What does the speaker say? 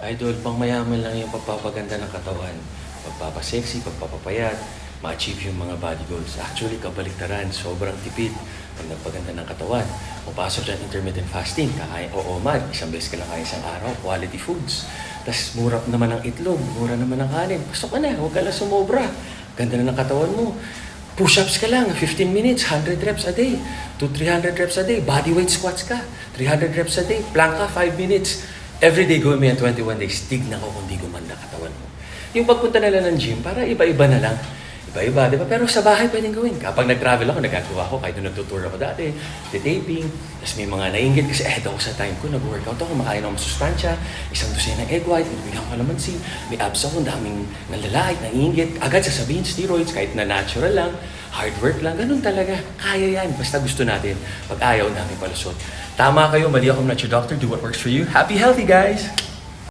Idol, pang mayaman lang yung pagpapaganda ng katawan. Pagpapasexy, pagpapapayat, ma-achieve yung mga body goals. Actually, kabaliktaran, sobrang tipid pag nagpaganda ng katawan. Pupasok dyan intermittent fasting, kakain o omad, isang beses ka lang kain isang araw, quality foods. Tapos mura naman ang itlog, mura naman ang kanin. Pasok ka na, huwag ka lang sumobra. Ganda na ng katawan mo. Push-ups ka lang, 15 minutes, 100 reps a day. To 300 reps a day. Body weight squats ka, 300 reps a day. Plank ka, 5 minutes. Every day gawin mo yan 21 days. Tignan ko kung di gumanda katawan mo. Yung pagpunta nila ng gym, para iba-iba na lang. Iba-iba, di ba? Pero sa bahay pwedeng gawin. Kapag nag-travel ako, nagagawa ko, kahit nung nagtutour ako dati, the taping, tapos may mga nainggit kasi ahead ako sa time ko, nag-workout ako, makain ako masustansya, isang dosen ng egg white, inibigyan ko kalamansi, may abs ako, daming nalalait, naiinggit, agad sasabihin steroids, kahit na natural lang, hard work lang, ganun talaga. Kaya yan, basta gusto natin, pag ayaw namin palusot. Tama kayo, mali ako, I'm not your doctor, do what works for you. Happy healthy, guys!